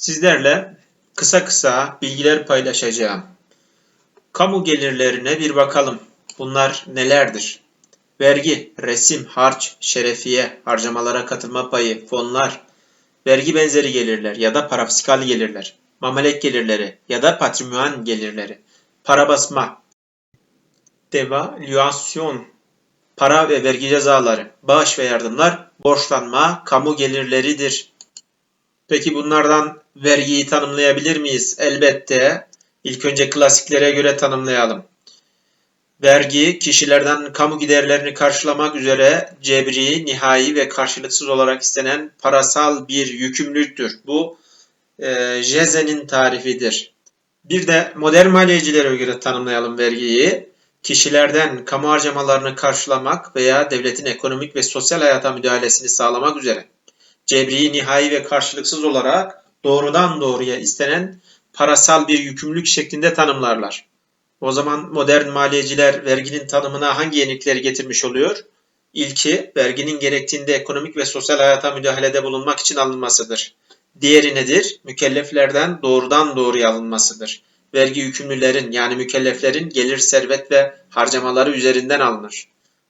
Sizlerle kısa kısa bilgiler paylaşacağım. Kamu gelirlerine bir bakalım. Bunlar nelerdir? Vergi, resim, harç, şerefiye, harcamalara katılma payı, fonlar, vergi benzeri gelirler ya da parafiskal gelirler, mamelek gelirleri ya da patrimon gelirleri, para basma, devalüasyon, para ve vergi cezaları, bağış ve yardımlar, borçlanma, kamu gelirleridir. Peki bunlardan vergiyi tanımlayabilir miyiz? Elbette. İlk önce klasiklere göre tanımlayalım. Vergi, kişilerden kamu giderlerini karşılamak üzere cebri, nihai ve karşılıksız olarak istenen parasal bir yükümlülüktür. Bu e, Jeze'nin tarifidir. Bir de modern maliyecilere göre tanımlayalım vergiyi. Kişilerden kamu harcamalarını karşılamak veya devletin ekonomik ve sosyal hayata müdahalesini sağlamak üzere cebri, nihai ve karşılıksız olarak doğrudan doğruya istenen parasal bir yükümlülük şeklinde tanımlarlar. O zaman modern maliyeciler verginin tanımına hangi yenilikleri getirmiş oluyor? İlki, verginin gerektiğinde ekonomik ve sosyal hayata müdahalede bulunmak için alınmasıdır. Diğeri nedir? Mükelleflerden doğrudan doğruya alınmasıdır. Vergi yükümlülerin yani mükelleflerin gelir, servet ve harcamaları üzerinden alınır.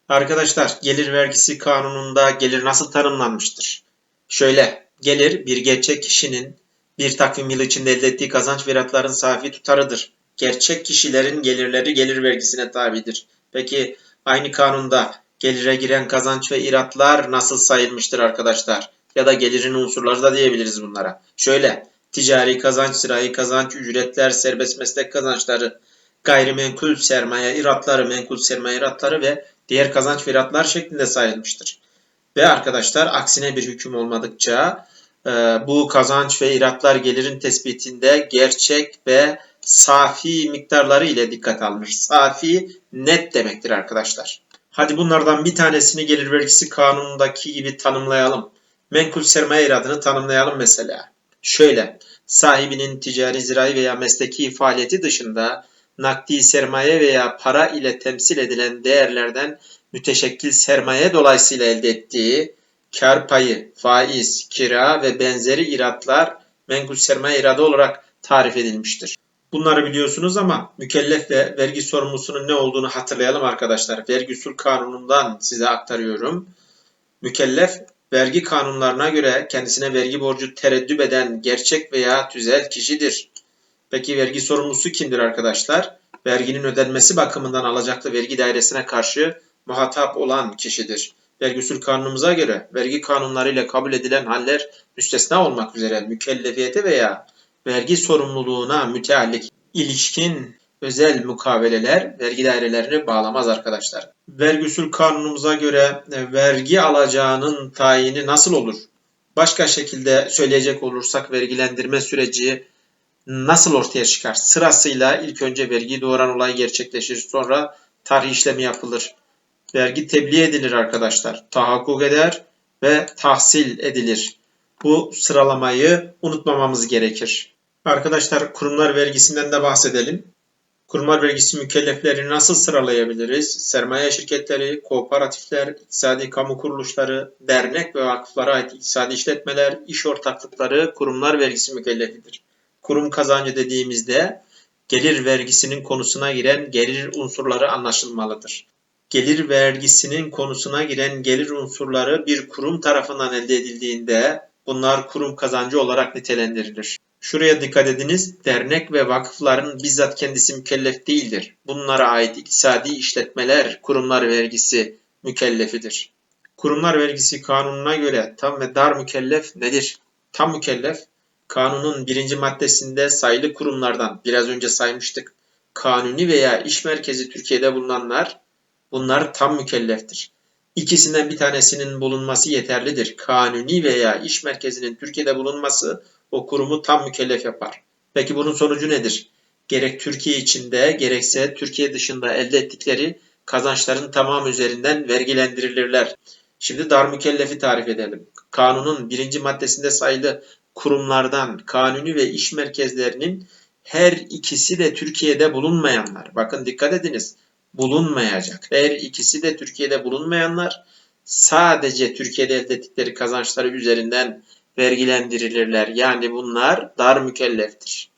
Arkadaşlar, gelir vergisi kanununda gelir nasıl tanımlanmıştır? Şöyle, gelir bir gerçek kişinin bir takvim yılı içinde elde ettiği kazanç ve safi tutarıdır. Gerçek kişilerin gelirleri gelir vergisine tabidir. Peki aynı kanunda gelire giren kazanç ve iratlar nasıl sayılmıştır arkadaşlar? Ya da gelirin unsurları da diyebiliriz bunlara. Şöyle, ticari kazanç, zirai kazanç, ücretler, serbest meslek kazançları, gayrimenkul sermaye iratları, menkul sermaye iratları ve diğer kazanç ve şeklinde sayılmıştır. Ve arkadaşlar aksine bir hüküm olmadıkça e, bu kazanç ve iratlar gelirin tespitinde gerçek ve safi miktarları ile dikkat alınır. Safi net demektir arkadaşlar. Hadi bunlardan bir tanesini gelir vergisi kanunundaki gibi tanımlayalım. Menkul sermaye iradını tanımlayalım mesela. Şöyle, sahibinin ticari, zirai veya mesleki faaliyeti dışında nakdi sermaye veya para ile temsil edilen değerlerden müteşekkil sermaye dolayısıyla elde ettiği kar payı, faiz, kira ve benzeri iratlar menkul sermaye iradı olarak tarif edilmiştir. Bunları biliyorsunuz ama mükellef ve vergi sorumlusunun ne olduğunu hatırlayalım arkadaşlar. Vergi usul kanunundan size aktarıyorum. Mükellef vergi kanunlarına göre kendisine vergi borcu tereddüt eden gerçek veya tüzel kişidir. Peki vergi sorumlusu kimdir arkadaşlar? Verginin ödenmesi bakımından alacaklı vergi dairesine karşı muhatap olan kişidir. Vergi usul kanunumuza göre vergi kanunlarıyla kabul edilen haller müstesna olmak üzere mükellefiyete veya vergi sorumluluğuna müteallik ilişkin özel mukaveleler vergi dairelerini bağlamaz arkadaşlar. Vergi usul kanunumuza göre e, vergi alacağının tayini nasıl olur? Başka şekilde söyleyecek olursak vergilendirme süreci nasıl ortaya çıkar? Sırasıyla ilk önce vergi doğuran olay gerçekleşir. Sonra tarih işlemi yapılır. Vergi tebliğ edilir arkadaşlar. Tahakkuk eder ve tahsil edilir. Bu sıralamayı unutmamamız gerekir. Arkadaşlar kurumlar vergisinden de bahsedelim. Kurumlar vergisi mükelleflerini nasıl sıralayabiliriz? Sermaye şirketleri, kooperatifler, iktisadi kamu kuruluşları, dernek ve vakıflara ait iktisadi işletmeler, iş ortaklıkları kurumlar vergisi mükellefidir. Kurum kazancı dediğimizde gelir vergisinin konusuna giren gelir unsurları anlaşılmalıdır. Gelir vergisinin konusuna giren gelir unsurları bir kurum tarafından elde edildiğinde bunlar kurum kazancı olarak nitelendirilir. Şuraya dikkat ediniz. Dernek ve vakıfların bizzat kendisi mükellef değildir. Bunlara ait iktisadi işletmeler kurumlar vergisi mükellefidir. Kurumlar vergisi kanununa göre tam ve dar mükellef nedir? Tam mükellef kanunun birinci maddesinde sayılı kurumlardan biraz önce saymıştık. Kanuni veya iş merkezi Türkiye'de bulunanlar bunlar tam mükelleftir. İkisinden bir tanesinin bulunması yeterlidir. Kanuni veya iş merkezinin Türkiye'de bulunması o kurumu tam mükellef yapar. Peki bunun sonucu nedir? Gerek Türkiye içinde gerekse Türkiye dışında elde ettikleri kazançların tamamı üzerinden vergilendirilirler. Şimdi dar mükellefi tarif edelim. Kanunun birinci maddesinde sayılı kurumlardan kanuni ve iş merkezlerinin her ikisi de Türkiye'de bulunmayanlar. Bakın dikkat ediniz. Bulunmayacak. Her ikisi de Türkiye'de bulunmayanlar sadece Türkiye'de elde ettikleri kazançları üzerinden vergilendirilirler. Yani bunlar dar mükelleftir.